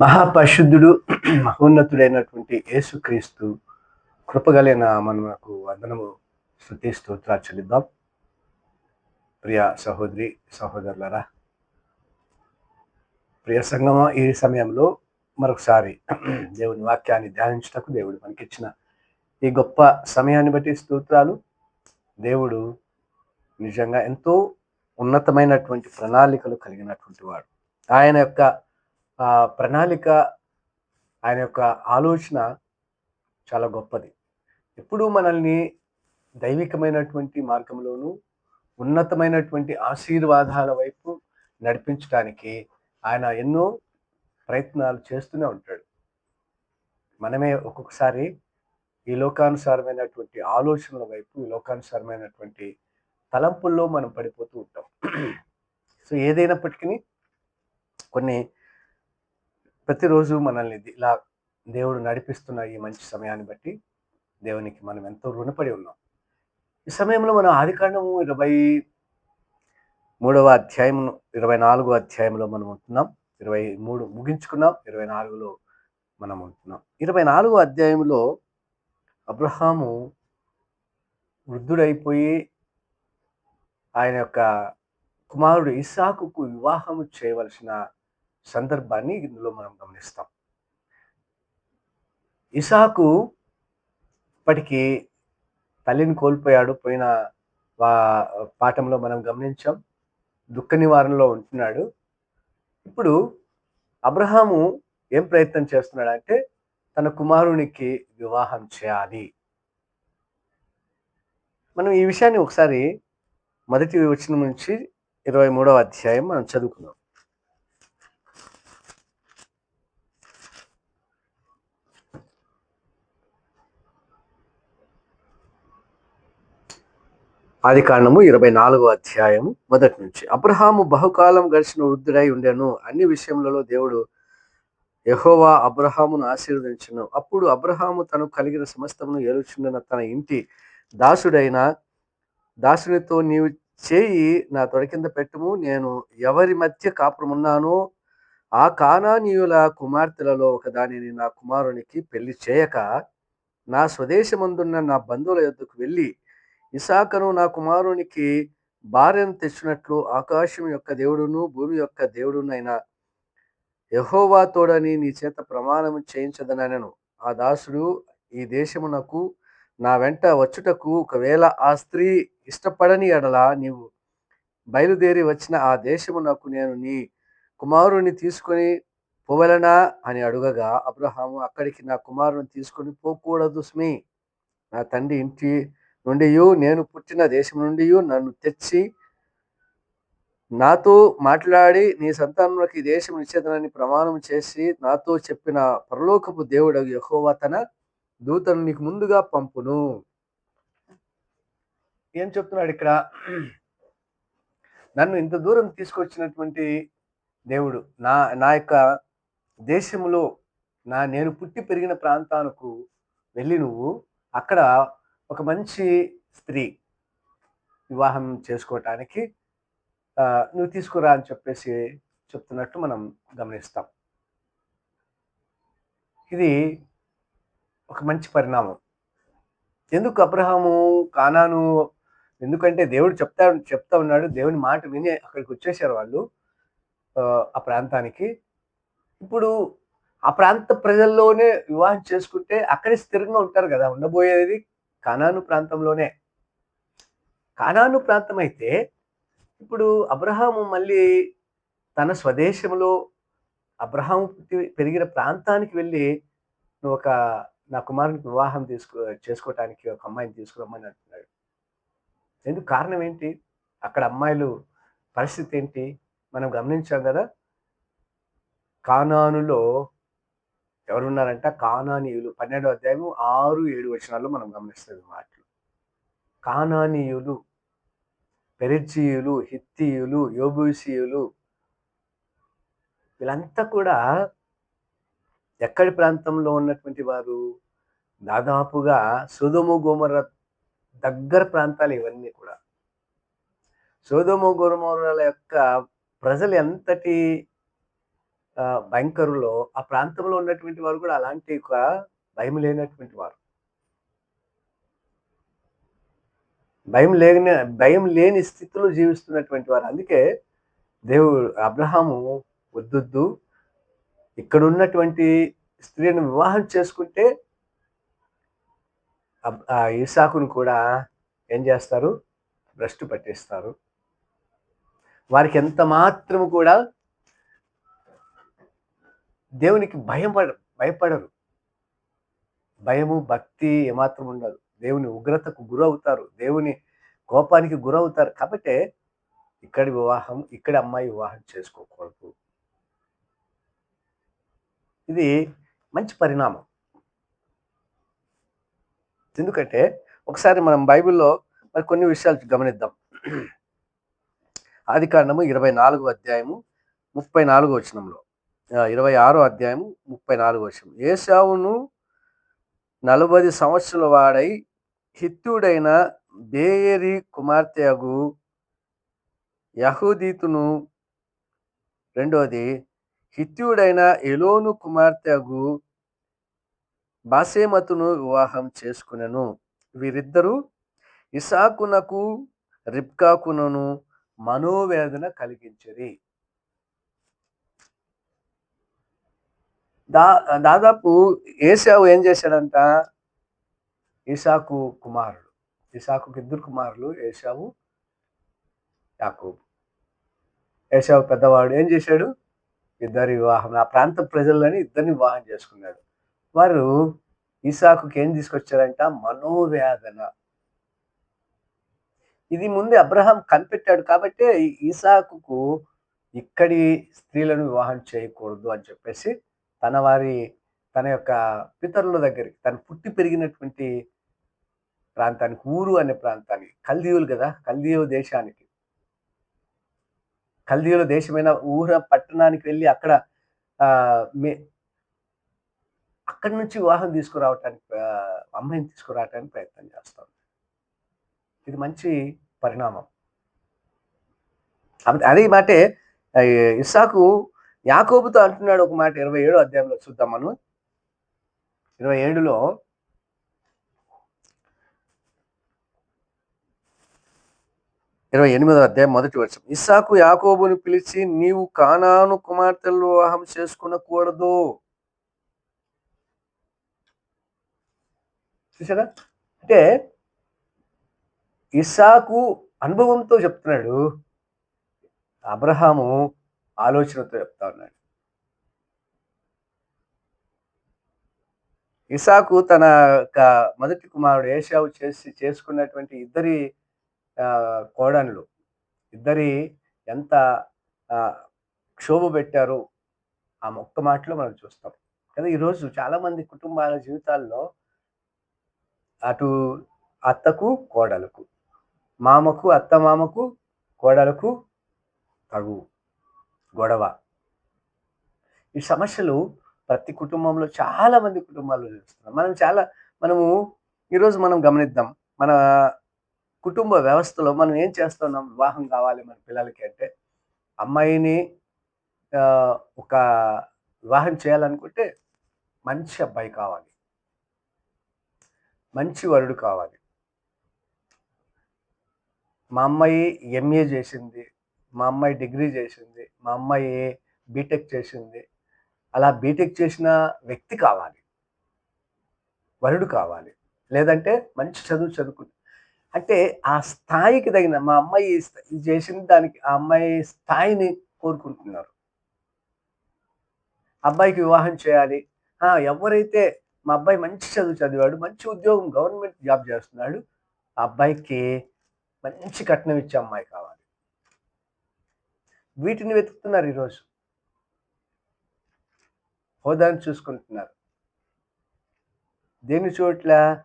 మహాపరిశుద్ధుడు మహోన్నతుడైనటువంటి యేసుక్రీస్తు కృపగలిగిన మనకు వందనము. స్థుతి స్తోత్రాలు చెల్లిద్దాం. ప్రియ సహోదరి సహోదరులరా ప్రియ సంగమ ఈ సమయంలో మరొకసారి దేవుని వాక్యాన్ని ధ్యానించుటకు దేవుడు మనకిచ్చిన ఈ గొప్ప సమయాన్ని బట్టి స్తోత్రాలు. దేవుడు నిజంగా ఎంతో ఉన్నతమైనటువంటి ప్రణాళికలు కలిగినటువంటి వాడు. ఆయన యొక్క ప్రణాళిక ఆయన యొక్క ఆలోచన చాలా గొప్పది. ఎప్పుడూ మనల్ని దైవికమైనటువంటి మార్గంలోనూ ఉన్నతమైనటువంటి ఆశీర్వాదాల వైపు నడిపించడానికి ఆయన ఎన్నో ప్రయత్నాలు చేస్తూనే ఉంటాడు. మనమే ఒక్కొక్కసారి ఈ లోకానుసారమైనటువంటి ఆలోచనల వైపు ఈ లోకానుసారమైనటువంటి తలంపుల్లో మనం పడిపోతూ ఉంటాం. సో ఏదైనప్పటికీ కొన్ని ప్రతిరోజు మనల్ని ఇలా దేవుడు నడిపిస్తున్న ఈ మంచి సమయాన్ని బట్టి దేవునికి మనం ఎంతో రుణపడి ఉన్నాం. ఈ సమయంలో మనం ఆదికాండము ఇరవై మూడవ అధ్యాయం ఇరవై నాలుగో అధ్యాయంలో మనం ఉంటున్నాం. ఇరవై మూడు ముగించుకున్నాం ఇరవై నాలుగులో మనం ఉంటున్నాం. ఇరవై నాలుగో అధ్యాయంలో అబ్రహాము వృద్ధుడైపోయి ఆయన యొక్క కుమారుడు ఇసాకుకు వివాహము చేయవలసిన సందర్భాన్ని ఇందులో మనం గమనిస్తాం. ఇసాకు ఇప్పటికీ తల్లిని కోల్పోయాడు పోయిన వా- పాఠంలో మనం గమనించాం. దుఃఖ నివారణలో ఉంటున్నాడు. ఇప్పుడు అబ్రహాము ఏం ప్రయత్నం చేస్తున్నాడంటే తన కుమారునికి వివాహం చేయాలి. మనం ఈ విషయాన్ని ఒకసారి మొదటి వచనం నుంచి ఇరవై మూడవ అధ్యాయం మనం చదువుకుందాం. ఆది కాండము ఇరవై నాలుగో అధ్యాయము మొదటి నుంచి. అబ్రహాము బహుకాలం గడిచిన వృద్ధుడై ఉండెను. అన్ని విషయములలో దేవుడు యహోవా అబ్రహామును ఆశీర్వదించను. అప్పుడు అబ్రహాము తను కలిగిన సమస్తమును ఏలుచుండిన. తన ఇంటి దాసుడైన దాసునితో నీవు చేయి నా తొడ కింద పెట్టుము. నేను ఎవరి మధ్య కాపురమున్నానో ఆ కానానీయుల కుమార్తెలలో ఒకదానిని నా కుమారునికి పెళ్ళి చేయక నా స్వదేశమందున్న నా బంధువుల యొద్దకు వెళ్ళి ఇసాకను నా కుమారునికి భార్యను తెచ్చినట్లు ఆకాశం యొక్క దేవుడును భూమి యొక్క దేవుడునైనా యహోవా తోడని నీ చేత ప్రమాణం చేయించదనను ఆ దాసుడు ఈ దేశమునకు నా వెంట వచ్చుటకు ఒకవేళ ఆ స్త్రీ ఇష్టపడని ఎడల నీవు బయలుదేరి వచ్చిన ఆ దేశమునకు నేను నీ కుమారుని తీసుకొని పోవలనా అని అడుగగా అబ్రహాము అక్కడికి నా కుమారుని తీసుకొని పోకూడదు స్మి. నా తండ్రి ఇంటి నుండి నేను పుట్టిన దేశం నుండి నన్ను తెచ్చి నాతో మాట్లాడి నీ సంతానంలోకి దేశం నిషేధనని ప్రమాణం చేసి నాతో చెప్పిన పరలోకపు దేవుడు యహోవా తన దూతను నీకు ముందుగా పంపును. ఏం చెప్తున్నాడు ఇక్కడ? నన్ను ఇంత దూరం తీసుకొచ్చినటువంటి దేవుడు నా నా యొక్క దేశంలో నా నేను పుట్టి పెరిగిన ప్రాంతానికి వెళ్ళి నువ్వు అక్కడ ఒక మంచి స్త్రీ వివాహం చేసుకోవటానికి నువ్వు తీసుకురా అని చెప్పేసి చెప్తున్నట్టు మనం గమనిస్తాం. ఇది ఒక మంచి పరిణామం. ఎందుకు అబ్రహాము కానాను ఎందుకంటే దేవుడు చెప్తా చెప్తా ఉన్నాడు దేవుని మాట విని అక్కడికి వచ్చేసారు వాళ్ళు ఆ ప్రాంతానికి. ఇప్పుడు ఆ ప్రాంత ప్రజల్లోనే వివాహం చేసుకుంటే అక్కడే స్థిరంగా ఉంటారు కదా ఉండబోయేది కానాను ప్రాంతంలోనే. కానాను ప్రాంతం అయితే ఇప్పుడు అబ్రహాము మళ్ళీ తన స్వదేశంలో అబ్రహాము పుట్టి పెరిగిన ప్రాంతానికి వెళ్ళి నువ్వు ఒక నా కుమారునికి వివాహం తీసుకో చేసుకోవటానికి ఒక అమ్మాయిని తీసుకురమ్మని అంటున్నాడు. ఎందుకు కారణం ఏంటి? అక్కడ అమ్మాయిలు పరిస్థితి ఏంటి? మనం గమనించాం కదా? కానానులో ఎవరున్నారంట? కానానీయులు. పన్నెండో అధ్యాయము ఆరు ఏడు వచనాల్లో మనం గమనిస్తుంది మాటలు. కానానీయులు పెరిజీయులు హిత్తీయులు యోబూసీయులు వీళ్ళంతా కూడా ఎక్కడి ప్రాంతంలో ఉన్నటువంటి వారు? దాదాపుగా సుధుము గోమర దగ్గర ప్రాంతాలు ఇవన్నీ కూడా. సోదోము గోమరాల యొక్క ప్రజలు ఎంతటి భయంకరులో ఆ ప్రాంతంలో ఉన్నటువంటి వారు కూడా అలాంటి ఒక భయం లేనటువంటి వారు. భయం లేని భయం లేని స్థితిలో జీవిస్తున్నటువంటి వారు. అందుకే దేవుడు అబ్రహాము వద్దొద్దు ఇక్కడున్నటువంటి స్త్రీని వివాహం చేసుకుంటే ఆ ఇసాకును కూడా ఏం చేస్తారు? భ్రష్టు పట్టిస్తారు. వారికి ఎంత మాత్రము కూడా దేవునికి భయపడ భయపడరు. భయము, భక్తి ఏమాత్రం ఉండదు. దేవుని ఉగ్రతకు గురవుతారు. దేవుని కోపానికి గురవుతారు. కాబట్టే ఇక్కడి వివాహం, ఇక్కడి అమ్మాయి వివాహం చేసుకోకూడదు. ఇది మంచి పరిణామం. ఎందుకంటే ఒకసారి మనం బైబిల్‌లో మరి కొన్ని విషయాలు గమనిద్దాం. ఆది కారణము ఇరవై నాలుగు అధ్యాయము 34 వచనంలో. ఇరవై ఆరో అధ్యాయం ముప్పై నాలుగు వర్షం ఏసావును నలభై సంవత్సరాల వాడై హిత్యుడైన బేయరి కుమార్తెగు యహూదీతును రెండోది హిత్యుడైన ఎలోను కుమార్తెగు బాసేమతును వివాహం చేసుకునెను. వీరిద్దరూ ఇసాకునకు రిబ్కాకునను మనోవేదన కలిగించరి. దా దాదాపు ఏసావు ఏం చేశాడంట? ఇసాకు కుమారుడు. ఇసాకుకి ఇద్దరు కుమారులు ఏసావు యాకోబు. ఏసావు పెద్దవాడు ఏం చేశాడు? ఇద్దరి వివాహం ఆ ప్రాంత ప్రజలని ఇద్దరిని వివాహం చేసుకున్నాడు. వారు ఇసాకుకి ఏం తీసుకొచ్చారంట? మనోవేదన. ఇది ముందే అబ్రహాం కనిపెట్టాడు కాబట్టి ఇసాకుకు ఇక్కడి స్త్రీలను వివాహం చేయకూడదు అని చెప్పేసి తన వారి తన యొక్క పితరుల దగ్గరికి తను పుట్టి పెరిగినటువంటి ప్రాంతానికి ఊరు అనే ప్రాంతానికి కల్దీయులు కదా కల్దీయుల దేశానికి. కల్దీయుల దేశమైన ఊర పట్టణానికి వెళ్ళి అక్కడ మే అక్కడి నుంచి వివాహం తీసుకురావటానికి అమ్మాయిని తీసుకురావటానికి ప్రయత్నం చేస్తాం. ఇది మంచి పరిణామం. అదే మాటే ఇస్సాకు యాకోబుతో అంటున్నాడు ఒక మాట ఇరవై ఏడు అధ్యాయంలో చూద్దాం మనం. ఇరవై ఏడులో ఇరవై ఎనిమిదో అధ్యాయం మొదటి వర్షం ఇస్సాకు యాకోబుని పిలిచి నీవు కానాను కుమార్తెలు వివాహం చేసుకునకూడదు. చూసారా అంటే ఇస్సాకు అనుభవంతో చెప్తున్నాడు. అబ్రహాము ఆలోచనతో చెప్తా ఉన్నాడు. ఇసాకు తన యొక్క మొదటి కుమారుడు ఏషావు చేసి చేసుకున్నటువంటి ఇద్దరి కోడన్లు. ఇద్దరి ఎంత క్షోభ పెట్టారు ఆ మొక్క మాటలో మనం చూస్తాం. కదా ఈరోజు చాలామంది కుటుంబాల జీవితాల్లో అటు అత్తకు కోడలకు. మామకు అత్త మామకు కోడలకు తగు. గొడవ. ఈ సమస్యలు ప్రతి కుటుంబంలో చాలా మంది కుటుంబాల్లో చూస్తున్నాం మనం చాలా మనము ఈరోజు మనం గమనిద్దాం. మన కుటుంబ వ్యవస్థలో మనం ఏం చేస్తున్నాం? వివాహం కావాలి మన పిల్లలకి అంటే అమ్మాయిని ఒక వివాహం చేయాలనుకుంటే మంచి అబ్బాయి కావాలి. మంచి వరుడు కావాలి. మా అమ్మాయి ఎంఏ చేసింది. మా అమ్మాయి డిగ్రీ చేసింది మా అమ్మాయి బీటెక్ చేసింది. అలా బీటెక్ చేసిన వ్యక్తి కావాలి. వరుడు కావాలి. లేదంటే మంచి చదువు చదువుకుంది అంటే ఆ స్థాయికి తగిన మా అమ్మాయి చేసిన దానికి ఆ అమ్మాయి స్థాయిని కోరుకుంటున్నారు. అబ్బాయికి వివాహం చేయాలి. ఎవరైతే మా అబ్బాయి మంచి చదువు చదివాడు మంచి ఉద్యోగం గవర్నమెంట్ జాబ్ చేస్తున్నాడు ఆ అబ్బాయికి మంచి కట్నం ఇచ్చే అమ్మాయి కావాలి. వీటిని వెతుకుతున్నారు ఈరోజు. హోదాని చూసుకుంటున్నారు. దేని చోట్ల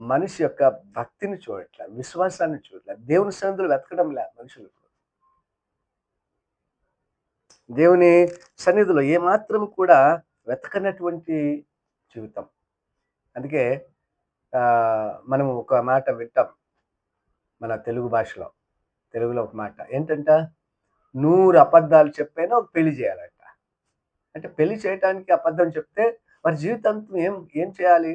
మనిషి యొక్క భక్తిని చూడట్ల విశ్వాసాన్ని చూడట్ల దేవుని సన్నిధులు వెతకడం లే మనుషులు. దేవుని సన్నిధిలో ఏమాత్రం కూడా వెతకనటువంటి జీవితం. అందుకే మనం ఒక మాట వింటాం మన తెలుగు భాషలో. తెలుగులో ఒక మాట. ఏంటంట? నూరు అబద్ధాలు చెప్పైనా ఒక పెళ్ళి చేయాలంట అంటే పెళ్ళి చేయటానికి అబద్ధం చెప్తే వారి జీవితాంతం ఏం ఏం చేయాలి?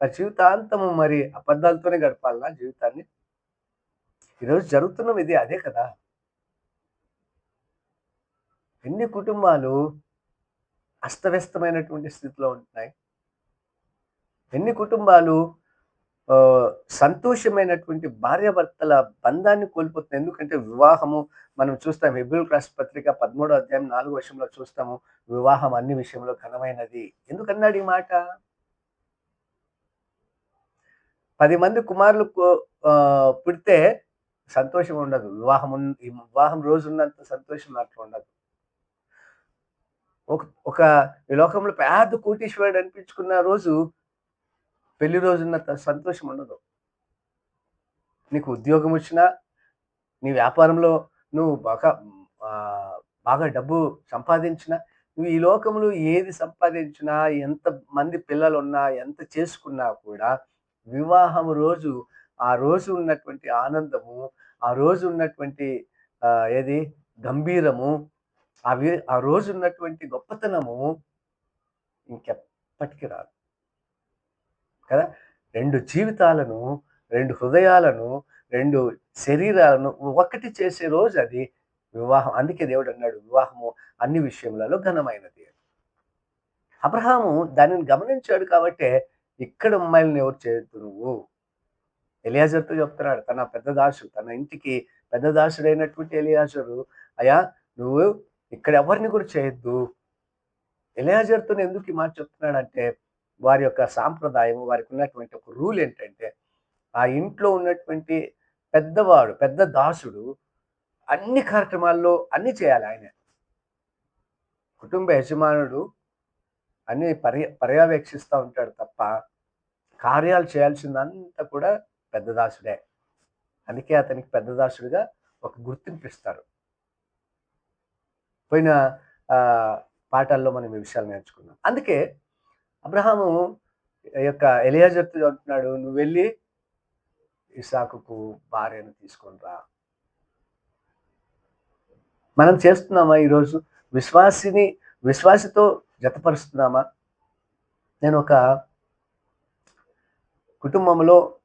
వారి జీవితాంతము మరి అబద్ధాలతోనే గడపాలనా జీవితాన్ని? ఈరోజు జరుగుతున్నాం ఇది అదే కదా! ఎన్ని కుటుంబాలు అస్తవ్యస్తమైనటువంటి స్థితిలో ఉంటున్నాయి. ఎన్ని కుటుంబాలు సంతోషమైనటువంటి భార్యాభర్తల బంధాన్ని కోల్పోతుంది ఎందుకంటే వివాహము మనం చూస్తాం హెబ్రిల్ క్రాస్ పత్రిక 13 అధ్యాయం నాలుగో విషయంలో చూస్తాము. వివాహం అన్ని విషయంలో ఘనమైనది. ఎందుకన్నాడు ఈ మాట? పది మంది కుమారులు పుడితే సంతోషం ఉండదు. వివాహం ఈ వివాహం రోజున్నంత సంతోషం అట్లా ఉండదు. ఒక ఒక ఈ లోకంలో పెద్ద కోటీశ్వరుడు అనిపించుకున్న రోజు పెళ్ళి రోజున్నంత సంతోషం ఉండదు. నీకు ఉద్యోగం వచ్చినా, నీ వ్యాపారంలో నువ్వు బాగా బాగా డబ్బు సంపాదించినా, నువ్వు ఈ లోకంలో ఏది సంపాదించినా, ఎంత మంది పిల్లలు ఉన్నా ఎంత చేసుకున్నా కూడా వివాహం రోజు, ఆ రోజు ఉన్నటువంటి ఆనందము, ఆ రోజు ఉన్నటువంటి ఏది గంభీరము, అవి ఆ రోజు ఉన్నటువంటి గొప్పతనము ఇంకెప్పటికీ రాదు. కదా! రెండు జీవితాలను, రెండు హృదయాలను, రెండు శరీరాలను ఒకటి చేసే రోజు అది వివాహం. అందుకే దేవుడు అన్నాడు వివాహము అన్ని విషయములలో ఘనమైనది అబ్రహాము దానిని గమనించాడు కాబట్టే ఇక్కడ అమ్మాయిలను ఎవరు చేయొద్దు నువ్వు. ఎలియాజర్తో చెప్తున్నాడు. తన పెద్ద దాసుడు తన ఇంటికి పెద్ద దాసుడైనటువంటి ఎలియాజరు, అయ్యా నువ్వు ఇక్కడ ఎవరిని కూడా చేయొద్దు. ఎలియాజర్తో ఎందుకు ఈ మాట చెప్తున్నాడంటే వారి యొక్క సాంప్రదాయం, వారికి ఉన్నటువంటి ఒక రూల్ ఏంటంటే ఆ ఇంట్లో ఉన్నటువంటి పెద్దవాడు, పెద్ద దాసుడు అన్ని కార్యక్రమాల్లో అన్నీ చేయాలి ఆయన కుటుంబ యజమానుడు అన్నీ పర్య పర్యవేక్షిస్తూ ఉంటాడు తప్ప, కార్యాలు చేయాల్సిందంతా కూడా పెద్ద దాసుడే. అందుకే అతనికి పెద్ద దాసుడిగా ఒక గుర్తింపు ఇస్తారు. పోయిన పాఠాల్లో మనం ఈ విషయాలు నేర్చుకున్నాం. అందుకే అబ్రహాము యొక్క ఎలియాజర్తో చెప్తున్నాడు "నువ్వు వెళ్ళి ఇసాకుకు భార్యను తీసుకొని రా." మనం చేస్తున్నామా ఈరోజు? విశ్వాసిని విశ్వాసితో జతపరుస్తున్నామా? నేను ఒక కుటుంబంలో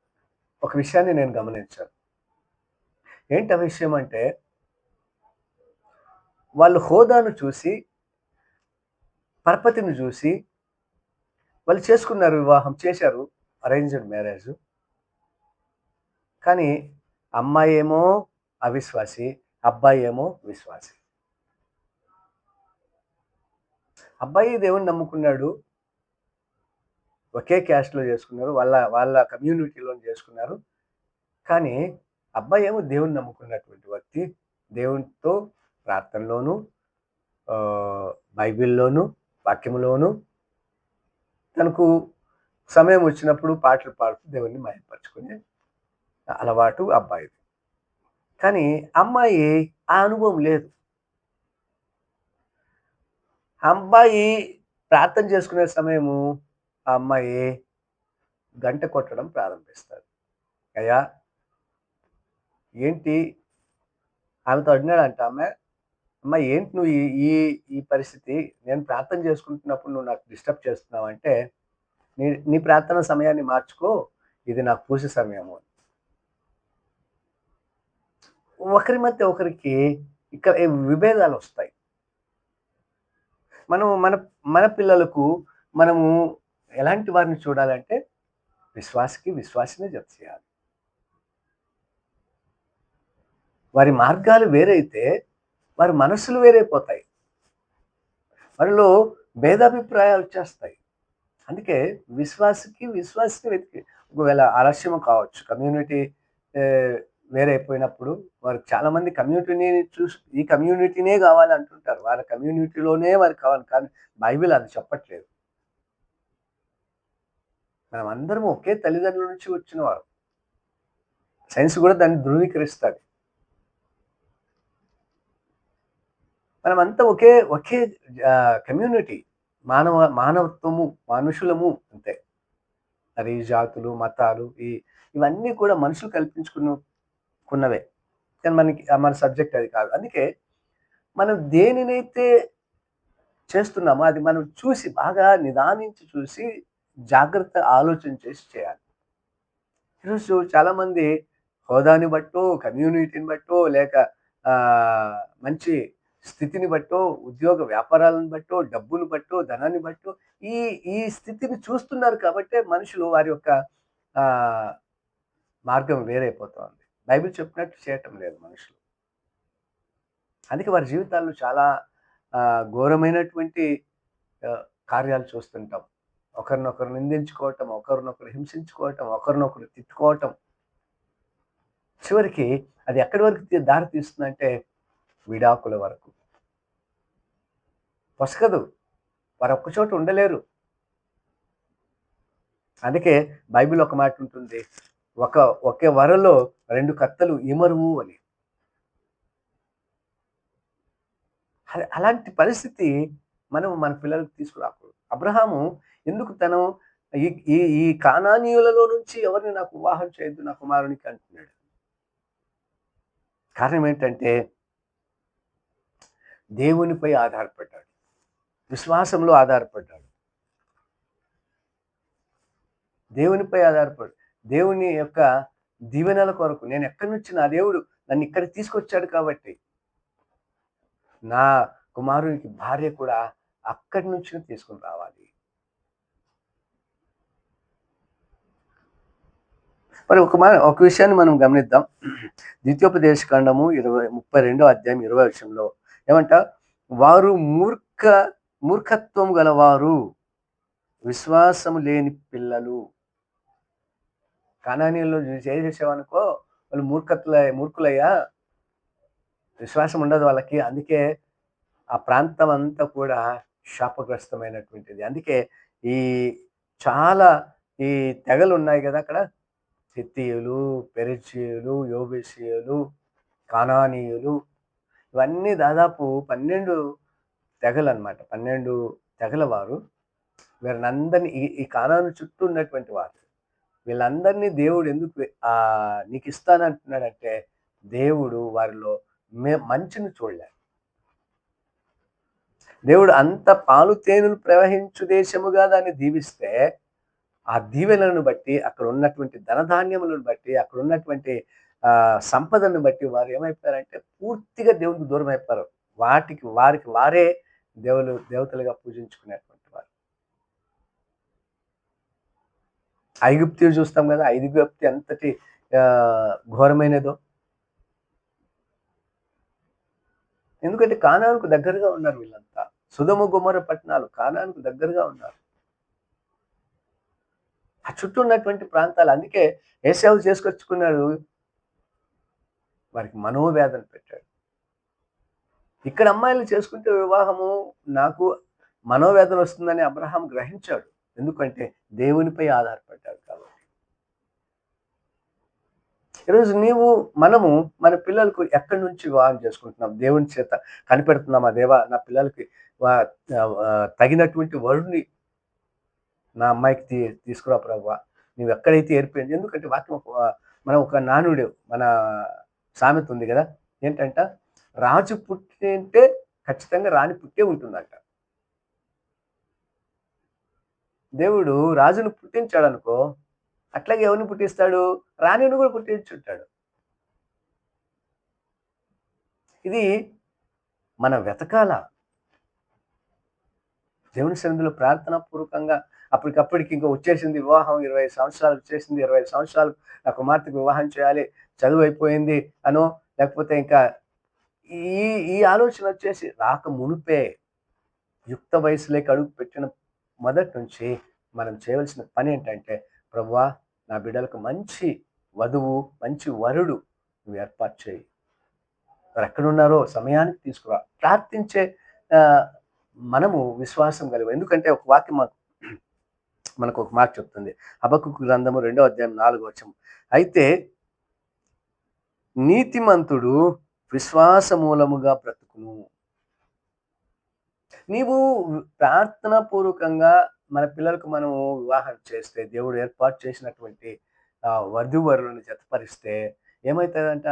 ఒక విషయాన్ని నేను గమనించాను. ఏంటి ఆ విషయం అంటే వాళ్ళు హోదాను చూసి, పరపతిని చూసి వాళ్ళు చేసుకున్నారు వివాహం. చేశారు. Arranged marriage. కానీ అమ్మాయి ఏమో అవిశ్వాసి, అబ్బాయి ఏమో విశ్వాసి. అబ్బాయి దేవుడిని నమ్ముకున్నాడు. ఒకే క్యాస్ట్‌లో చేసుకున్నారు. వాళ్ళ వాళ్ళ కమ్యూనిటీలో చేసుకున్నారు. కానీ అబ్బాయి ఏమో దేవుడిని నమ్ముకున్నటువంటి వ్యక్తి. దేవునితో ప్రార్థనలోను, బైబిల్‌లోను, వాక్యంలోను తనకు సమయం వచ్చినప్పుడు పాటలు పాడుతూ దేవుడిని మాయపరచుకునే అలవాటు అబ్బాయిది. కానీ అమ్మాయి ఆ అనుభవం లేదు. అమ్మాయి ప్రార్థన చేసుకునే సమయము ఆ అమ్మాయి గంట కొట్టడం ప్రారంభిస్తారు అయ్యా ఏంటి ఆమెతో అడిగినాడంట ఆమె, "అమ్మ ఏంటి నువ్వు ఈ ఈ పరిస్థితి? నేను ప్రార్థన చేసుకుంటున్నప్పుడు నువ్వు నాకు డిస్టర్బ్ చేస్తున్నావంటే, నీ నీ ప్రార్థన సమయాన్ని మార్చుకో. ఇది నాకు పూజ సమయము" అని. ఒకరి మధ్య ఒకరికి ఇక్కడ విభేదాలు వస్తాయి మనం మన మన పిల్లలకు మనము ఎలాంటి వారిని చూడాలంటే విశ్వాసకి విశ్వాసినే జత చేయాలి. వారి మార్గాలు వేరైతే వారి మనస్సులు వేరైపోతాయి. వారిలో భేదాభిప్రాయాలు వచ్చేస్తాయి. అందుకే విశ్వాసకి విశ్వాసకి వెతికి ఒకవేళ ఆలస్యం కావచ్చు. కమ్యూనిటీ వేరైపోయినప్పుడు వారు చాలామంది కమ్యూనిటీని చూసి ఈ కమ్యూనిటీనే కావాలి అంటుంటారు. వాళ్ళ కమ్యూనిటీలోనే వారికి కావాలి. కానీ బైబిల్ అది చెప్పట్లేదు. మనం అందరం ఒకే తల్లిదండ్రుల నుంచి వచ్చిన వారు సైన్స్ కూడా దాన్ని ధృవీకరిస్తది. మనమంతా ఒకే ఒకే కమ్యూనిటీ. మానవ మానవత్వము, మనుషులము అంతే. మరి జాతులు, మతాలు ఈ ఇవన్నీ కూడా మనుషులు కల్పించుకున్నకున్నవే కానీ మనకి మన సబ్జెక్ట్ అది కాదు. అందుకే మనం దేనినైతే చేస్తున్నామో అది మనం చూసి బాగా నిదానించి చూసి జాగ్రత్త ఆలోచన చేసి చేయాలి ఈరోజు చాలామంది హోదాని బట్టో కమ్యూనిటీని బట్టో లేక మంచి స్థితిని బట్టో ఉద్యోగ వ్యాపారాలను బట్టో డబ్బును బట్టో ధనాన్ని బట్టో ఈ ఈ స్థితిని చూస్తున్నారు కాబట్టే మనుషులు వారి యొక్క మార్గం వేరైపోతుంది. బైబిల్ చెప్పినట్టు చేయటం లేదు మనుషులు. అందుకే వారి జీవితాల్లో చాలా ఘోరమైనటువంటి కార్యాలు చూస్తుంటాం. ఒకరినొకరు నిందించుకోవటం ఒకరినొకరు హింసించుకోవటం ఒకరినొకరు తిట్టుకోవటం. చివరికి అది ఎక్కడి వరకు దారి తీస్తుందంటే విడాకుల వరకు. పొసగదు వారు ఒక్కచోట ఉండలేరు. అందుకే బైబిల్ ఒక మాట ఉంటుంది. ఒక ఒకే వరలో రెండు కత్తలు ఇమరువు అని. అలాంటి పరిస్థితి మనం మన పిల్లలకు తీసుకురాకూడదు. అబ్రహాము ఎందుకు తను ఈ ఈ ఈ కానానీయులలో నుంచి ఎవరిని నాకు వివాహం చేయొద్దు నా కుమారునికి అంటున్నాడు? కారణం ఏంటంటే దేవునిపై ఆధారపడ్డాడు. విశ్వాసంలో ఆధారపడ్డాడు. దేవునిపై ఆధారపడు దేవుని యొక్క దీవెనల కొరకు నేను ఎక్కడి నుంచి నా దేవుడు నన్ను ఇక్కడ తీసుకొచ్చాడు కాబట్టి నా కుమారునికి భార్య కూడా అక్కడి నుంచి తీసుకుని రావాలి. మరి ఒక మా ఒక విషయాన్ని మనం గమనిద్దాం. ద్వితీయోపదేశ కాండము ఇరవై ముప్పై రెండో అధ్యాయం ఇరవై విషయంలో ఏమంట? వారు మూర్ఖ మూర్ఖత్వం గలవారు. విశ్వాసం లేని పిల్లలు. కానానీయుల్లో చేసేసావనుకో వాళ్ళు మూర్ఖత్ల మూర్ఖులయ్యా. విశ్వాసం ఉండదు వాళ్ళకి. అందుకే ఆ ప్రాంతం అంతా కూడా శాపగ్రస్తమైనటువంటిది. అందుకే ఈ చాలా ఈ తెగలు ఉన్నాయి కదా అక్కడ. హిత్తీయులు పెరిచియులు యోబేషియులు కానానీయులు. ఇవన్నీ దాదాపు పన్నెండు తెగలు అనమాట పన్నెండు తెగల వారు. వీరినందరినీ ఈ ఈ కానాను చుట్టూ ఉన్నటువంటి వారు. వీళ్ళందరినీ దేవుడు ఎందుకు నీకు ఇస్తానంటున్నాడంటే దేవుడు వారిలో మే మంచిని చూడలేదు. దేవుడు అంత పాలు తేనెలు ప్రవహించు దేశముగా దాన్ని దీవిస్తే ఆ దీవెనలను బట్టి అక్కడ ఉన్నటువంటి ధనధాన్యములను బట్టి అక్కడ ఉన్నటువంటి సంపదను బట్టి వారు ఏమైపోయారంటే పూర్తిగా దేవునికి దూరం అయిపోయారు. వాటికి వారికి వారే దేవులు దేవతలుగా పూజించుకునేటువంటి వారు. ఐగుప్తి చూస్తాం కదా ఐగుప్తి ఎంతటి ఘోరమైనదో. ఎందుకంటే కానానికి దగ్గరగా ఉన్నారు వీళ్ళంతా. సుధమ గుమ్మర పట్టణాలు కానానికి దగ్గరగా ఉన్నారు. ఆ చుట్టూ ఉన్నటువంటి ప్రాంతాలు. అందుకే ఏసావు చేసుకొచ్చుకున్నాడు వారికి మనోవేదన పెట్టాడు. ఇక్కడ అమ్మాయిలు చేసుకుంటే వివాహము నాకు మనోవేదన వస్తుందని అబ్రహాం గ్రహించాడు. ఎందుకంటే దేవునిపై ఆధారపడ్డాడు కాబట్టి. ఈరోజు నీవు మనము మన పిల్లలకు ఎక్కడి నుంచి వివాహం చేసుకుంటున్నాం? దేవుని చేత కనిపెడుతున్నాం ఆ దేవా నా పిల్లలకి వా- తగినటువంటి వరుడిని నా అమ్మాయికి తీ తీసుకురా ప్రభావ నువ్వు ఎక్కడైతే ఏర్పడింది? ఎందుకంటే వాక్యం మనం ఒక నానుడు మన సామెత ఉంది కదా? ఏంటంట? రాజు పుట్టింటే ఖచ్చితంగా రాణి పుట్టే ఉంటుందంట. దేవుడు రాజును పుట్టించాడు అనుకో అట్లాగే ఎవరిని పుట్టిస్తాడు? రాణిని కూడా పుట్టించుంటాడు. ఇది మన వెతకాల. దేవుని సన్నిధిలో ప్రార్థనా పూర్వకంగా అప్పటికప్పటికి ఇంకా వచ్చేసింది వివాహం ఇరవై సంవత్సరాలు వచ్చేసింది ఇరవై సంవత్సరాలు. నా కుమార్తెకు వివాహం చేయాలి. చదువు అయిపోయింది అనో లేకపోతే ఇంకా ఈ ఈ ఆలోచన వచ్చేసి రాక మునుపే యుక్త వయసులోకి అడుగు పెట్టిన మొదటి నుంచి మనం చేయవలసిన పని ఏంటంటే ప్రభువా నా బిడ్డలకు మంచి వధువు మంచి వరుడు నువ్వు ఏర్పాటు చేయి. వారు ఎక్కడున్నారో సమయానికి తీసుకురా. ప్రార్థించే మనము విశ్వాసం కలిగి ఎందుకంటే ఒక వాక్యం మాకు మనకు ఒక మాట చెప్తుంది. అబకు గ్రంథము రెండో అధ్యాయం నాలుగో వచ్చము అయితే నీతిమంతుడు విశ్వాస మూలముగా బ్రతుకును. నీవు ప్రార్థనా పూర్వకంగా మన పిల్లలకు మనము వివాహం చేస్తే దేవుడు ఏర్పాటు చేసినటువంటి వధువరులను జతపరిస్తే ఏమవుతుందంట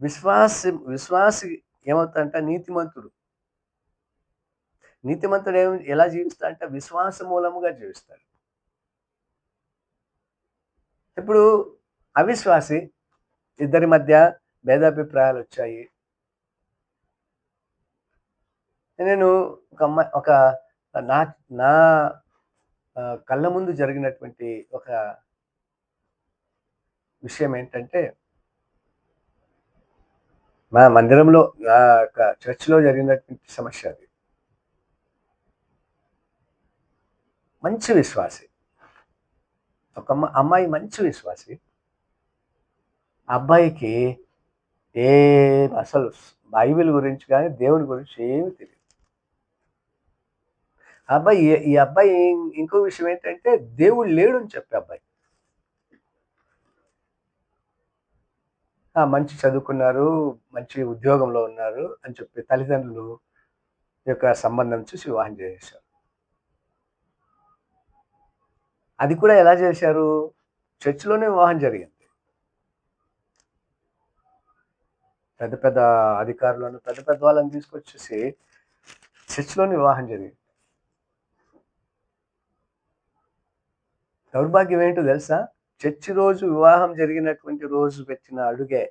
విశ్వాసి విశ్వాసి ఏమవుతాడంట? నీతిమంతుడు. నీతిమంతుడు ఏం ఎలా జీవిస్తాడంటే? విశ్వాస మూలముగా జీవిస్తాడు. ఇప్పుడు అవిశ్వాసి ఇద్దరి మధ్య భేదాభిప్రాయాలు వచ్చాయి. నేను ఒక అమ్మాయి ఒక నా నా కళ్ళ ముందు జరిగినటువంటి ఒక విషయం ఏంటంటే మా మందిరంలో నా యొక్క చర్చిలో జరిగినటువంటి సమస్య అది. మంచి విశ్వాసి. ఒక అమ్మాయి మంచి విశ్వాసి. అబ్బాయికి ఏ అసలు బైబిల్ గురించి కానీ దేవుని గురించి ఏమీ తెలియదు. అబ్బాయి ఈ- అబ్బాయి ఇంకో విషయం ఏంటంటే దేవుడు లేడు అని చెప్పే అబ్బాయి. ఆ, మంచి చదువుకున్నారు మంచి ఉద్యోగంలో ఉన్నారు అని చెప్పి తల్లిదండ్రులు యొక్క సంబంధం చూసి వివాహం చేశారు అది కూడా ఎలా చేశారు? చర్చిలోనే వివాహం జరిగింది. పెద్ద పెద్ద అధికారులను పెద్ద పెద్ద వాళ్ళని తీసుకొచ్చేసి చర్చిలోని వివాహం జరిగింది. దౌర్భాగ్యం ఏంటో తెలుసా? చర్చి రోజు వివాహం జరిగినటువంటి రోజు పెట్టిన అడుగే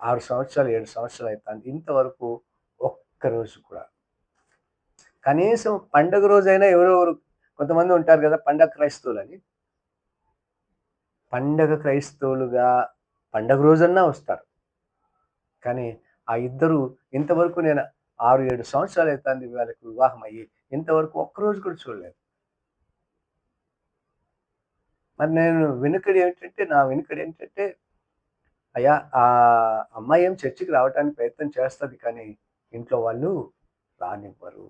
ఆరు సంవత్సరాలు ఏడు సంవత్సరాలు అవుతుంది ఇంతవరకు ఒక్క రోజు కూడా. కనీసం పండగ రోజైనా ఎవరెవరు కొంతమంది ఉంటారు కదా పండగ క్రైస్తవులు అని పండగ క్రైస్తవులుగా పండగ రోజన్నా వస్తారు. కానీ ఆ ఇద్దరు ఇంతవరకు నేను ఆరు ఏడు సంవత్సరాలు అవుతుంది వాళ్ళకి వివాహం అయ్యి ఇంతవరకు ఒక్కరోజు కూడా చూడలేదు. మరి నేను వెనుకడి ఏంటంటే నా వెనుకడి ఏంటంటే అయ్యా ఆ అమ్మాయి ఏం చర్చికి రావడానికి ప్రయత్నం చేస్తుంది కానీ ఇంట్లో వాళ్ళు రానివ్వరు.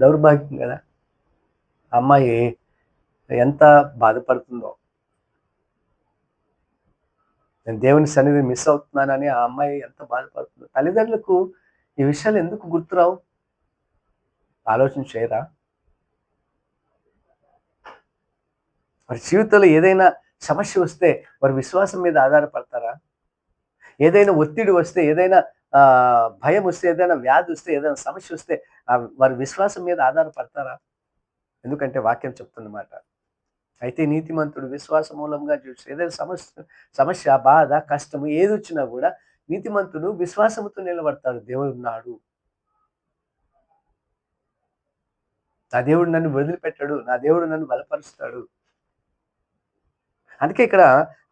దౌర్భాగ్యం కదా. అమ్మాయి ఎంత బాధపడుతుందో. నేను దేవుని సన్నిధి మిస్ అవుతున్నానని ఆ అమ్మాయి ఎంత బాధపడుతుందో. తల్లిదండ్రులకు ఈ విషయాలు ఎందుకు గుర్తురావు? ఆలోచన చేయరా? వారి జీవితంలో ఏదైనా సమస్య వస్తే వారి విశ్వాసం మీద ఆధారపడతారా? ఏదైనా ఒత్తిడి వస్తే ఏదైనా భయం వస్తే ఏదైనా వ్యాధి వస్తే ఏదైనా సమస్య వస్తే వారి విశ్వాసం మీద ఆధారపడతారా? ఎందుకంటే వాక్యం చెప్తుందన్నమాట అయితే నీతిమంతుడు విశ్వాస మూలంగా చూసి ఏదైనా సమస్య సమస్య బాధ కష్టము ఏది వచ్చినా కూడా నీతిమంతుడు విశ్వాసముతో నిలబడతాడు. దేవుడు ఉన్నాడు నా దేవుడు నన్ను వదిలిపెట్టాడు. నా దేవుడు నన్ను బలపరుస్తాడు. అందుకే ఇక్కడ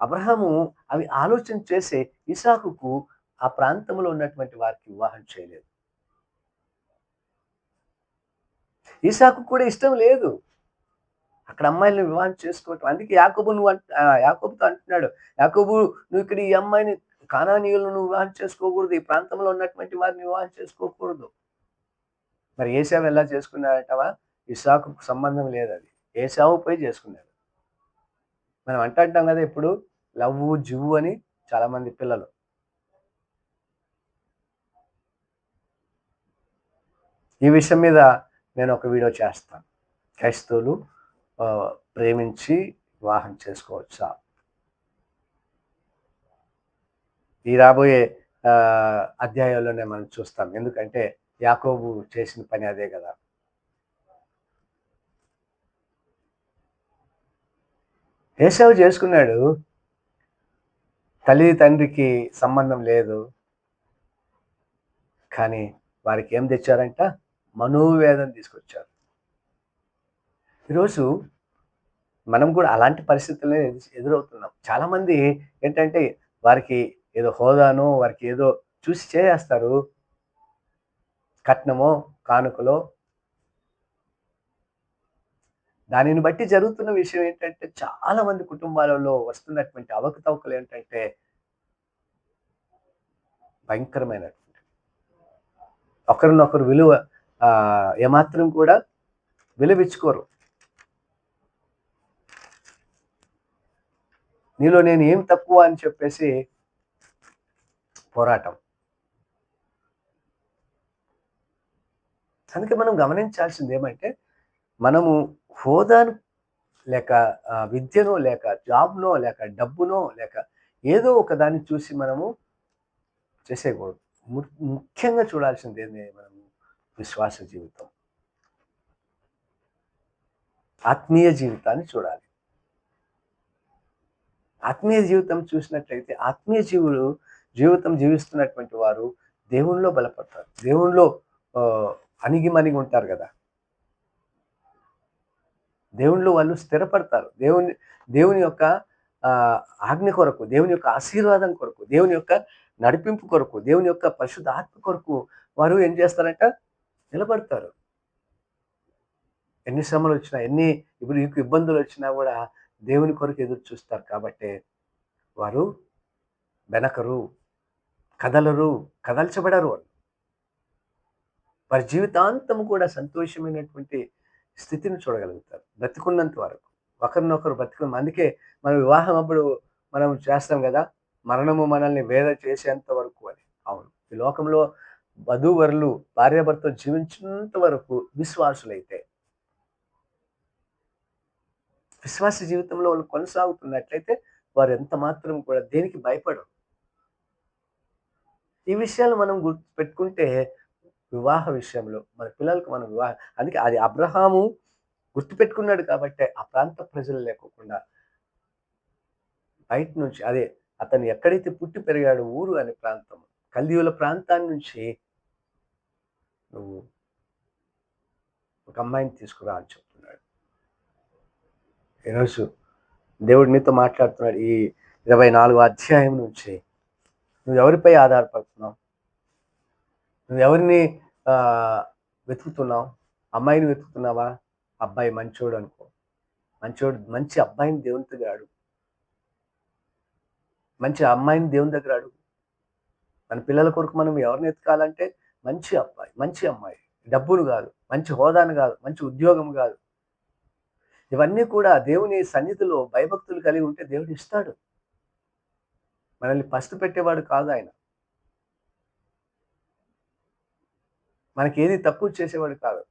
అబ్రహాము అవి ఆలోచన చేసే ఇసాకుకు ఆ ప్రాంతంలో ఉన్నటువంటి వారికి వివాహం చేయలేదు. ఇసాకు కూడా ఇష్టం లేదు. అక్కడ అమ్మాయిని వివాహం చేసుకోవటం. అందుకే యాకోబు నువ్వు అంట యాకోబుతో అంటున్నాడు యాకోబు నువ్వు ఇక్కడ ఈ అమ్మాయిని కానానీయులను నువ్వు వివాహం చేసుకోకూడదు ఈ ప్రాంతంలో ఉన్నటువంటి వారిని వివాహం చేసుకోకూడదు. మరి ఏసావు ఎలా చేసుకున్నాడటవా? ఇసాకు సంబంధం లేదు అది. ఏసావు పోయి చేసుకున్నాడు. మనం అంట అంటాం కదా ఇప్పుడు లవ్వు జువ్వు అని చాలా మంది పిల్లలు. ఈ విషయం మీద నేను ఒక వీడియో చేస్తాను. క్రైస్తవులు ప్రేమించి వివాహం చేసుకోవచ్చా? ఈ రాబోయే అధ్యాయంలోనే మనం చూస్తాం. ఎందుకంటే యాకోబు చేసిన పని అదే కదా. ఏసావు చేసుకున్నాడు. తల్లి తండ్రికి సంబంధం లేదు. కానీ వారికి ఏం తెచ్చారంట? మనోవేదన తీసుకొచ్చారు. ఈరోజు మనం కూడా అలాంటి పరిస్థితులనే ఎదురవుతున్నాం. చాలామంది ఏంటంటే వారికి ఏదో హోదానో వారికి ఏదో చూసి చేసేస్తారు. కట్నమో కానుకలో. దానిని బట్టి జరుగుతున్న విషయం ఏంటంటే చాలా మంది కుటుంబాలలో వస్తున్నటువంటి అవకతవకలు ఏంటంటే భయంకరమైనటువంటి. ఒకరినొకరు విలువ ఏమాత్రం కూడా విలువించుకోరు నీలో నేను ఏం తక్కువ అని చెప్పేసి పోరాటం. అందుకే మనం గమనించాల్సింది ఏమంటే మనము హోదాను లేక విద్యనో లేక జాబ్నో లేక డబ్బునో లేక ఏదో ఒక దాన్ని చూసి మనము చేసేయకూడదు. ము- ముఖ్యంగా చూడాల్సింది ఏంది మనం విశ్వాస జీవితం. ఆత్మీయ జీవితాన్ని చూడాలి. ఆత్మీయ జీవితం చూసినట్లయితే ఆత్మీయ జీవులు జీవితం జీవిస్తున్నటువంటి వారు దేవునిలో బలపడతారు. దేవుణ్ణిలో అణిగిమణిగి అణిగి మణిగి ఉంటారు కదా. దేవునిలో వాళ్ళు స్థిరపడతారు. దేవుని దేవుని యొక్క ఆజ్ఞ కొరకు దేవుని యొక్క ఆశీర్వాదం కొరకు దేవుని యొక్క నడిపింపు కొరకు దేవుని యొక్క పరిశుద్ధ ఆత్మ కొరకు వారు ఏం చేస్తారంట? నిలబడతారు. ఎన్ని శ్రమలు వచ్చినా ఎన్ని ఇప్పుడు నీకు ఇబ్బందులు వచ్చినా కూడా దేవుని కొరకు ఎదురు చూస్తారు కాబట్టి వారు వెనకరు కదలరు కదల్చబడరు వాళ్ళు. వారి జీవితాంతం కూడా సంతోషమైనటువంటి స్థితిని చూడగలుగుతారు. బ్రతికున్నంత వరకు. ఒకరినొకరు బ్రతికున్న. అందుకే మనం వివాహం అప్పుడు మనం చేస్తాం కదా మరణము మనల్ని వేద చేసేంత వరకు అని. అవును. ఈ లోకంలో వధూవరులు భార్యాభర్త జీవించినంత వరకు విశ్వాసులైతే విశ్వాస జీవితంలో వాళ్ళు కొనసాగుతున్నట్లయితే వారు ఎంత మాత్రం కూడా దేనికి భయపడరు. ఈ విషయాలు మనం గుర్తు పెట్టుకుంటే వివాహ విషయంలో మన పిల్లలకు మనం వివాహం అందుకే అది అబ్రహాము గుర్తుపెట్టుకున్నాడు కాబట్టి ఆ ప్రాంత ప్రజలు లేకోకుండా బయట నుంచి అదే అతను ఎక్కడైతే పుట్టి పెరిగాడు ఊరు అనే ప్రాంతం కలియుల ప్రాంతాన్ని నుంచి నువ్వు ఒక అమ్మాయిని తీసుకురా అని చెప్తున్నాడు. ఈరోజు దేవుడు నీతో మాట్లాడుతున్నాడు ఈ ఇరవై నాలుగు అధ్యాయం నుంచి. నువ్వు ఎవరిపై ఆధారపడుతున్నావు? నువ్వు ఎవరిని వెతుకుతున్నావు? అమ్మాయిని వెతుకుతున్నావా? అబ్బాయి మంచోడు అనుకో. మంచోడు మంచి అబ్బాయిని దేవుని దగ్గర అడుగు. మంచి అమ్మాయిని దేవుని దగ్గర అడుగు. మన పిల్లల కొరకు మనం ఎవరిని ఎతకాలంటే మంచి అబ్బాయి మంచి అమ్మాయి. డబ్బులు కాదు మంచి హోదాను కాదు మంచి ఉద్యోగం కాదు. ఇవన్నీ కూడా దేవుని సన్నిధిలో భయభక్తులు కలిగి ఉంటే దేవుడు ఇస్తాడు. మనల్ని పస్తు పెట్టేవాడు కాదు ఆయన. మనకి ఏది తక్కువ చేసేవాడు కాదు.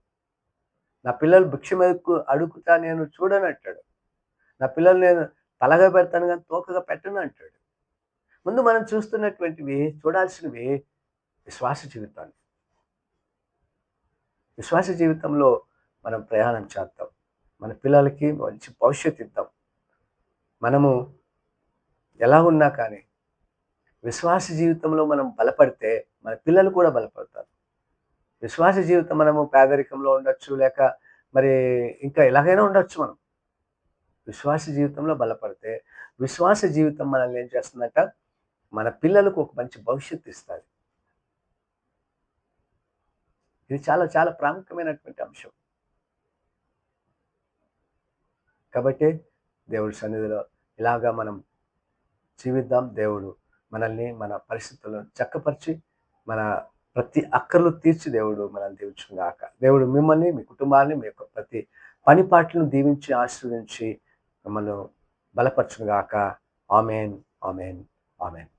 నా పిల్లలు భిక్ష మీదకు అడుగుతా నేను చూడను అంటాడు. నా పిల్లలు నేను తలగా పెడతాను కానీ తోకగా పెట్టను అంటాడు. ముందు మనం చూస్తున్నటువంటివి చూడాల్సినవి విశ్వాస జీవితాన్ని. విశ్వాస జీవితంలో మనం ప్రయాణం చేద్దాం. మన పిల్లలకి మంచి భవిష్యత్తు ఇద్దాం. మనము ఎలా ఉన్నా కానీ విశ్వాస జీవితంలో మనం బలపడితే మన పిల్లలు కూడా బలపడతారు. విశ్వాస జీవితం మనము పేదరికంలో ఉండొచ్చు లేక మరి ఇంకా ఎలాగైనా ఉండొచ్చు మనం. విశ్వాస జీవితంలో బలపడితే విశ్వాస జీవితం మనల్ని ఏం చేస్తుందంట? మన పిల్లలకు ఒక మంచి భవిష్యత్తు ఇస్తుంది. ఇది చాలా చాలా ప్రాముఖ్యమైనటువంటి అంశం. కాబట్టి దేవుడి సన్నిధిలో ఇలాగా మనం జీవిద్దాం. దేవుడు మనల్ని మన పరిస్థితులను చక్కపరిచి మన ప్రతి అక్కర్లు తీర్చి దేవుడు మనల్ని దీవించుగాక దేవుడు మిమ్మల్ని మీ కుటుంబాన్ని మీ యొక్క ప్రతి పని పాటలను దీవించి ఆశీర్వదించి మిమ్మల్ని బలపరచుగాక ఆమెన్ ఆమెన్ ఆమెన్.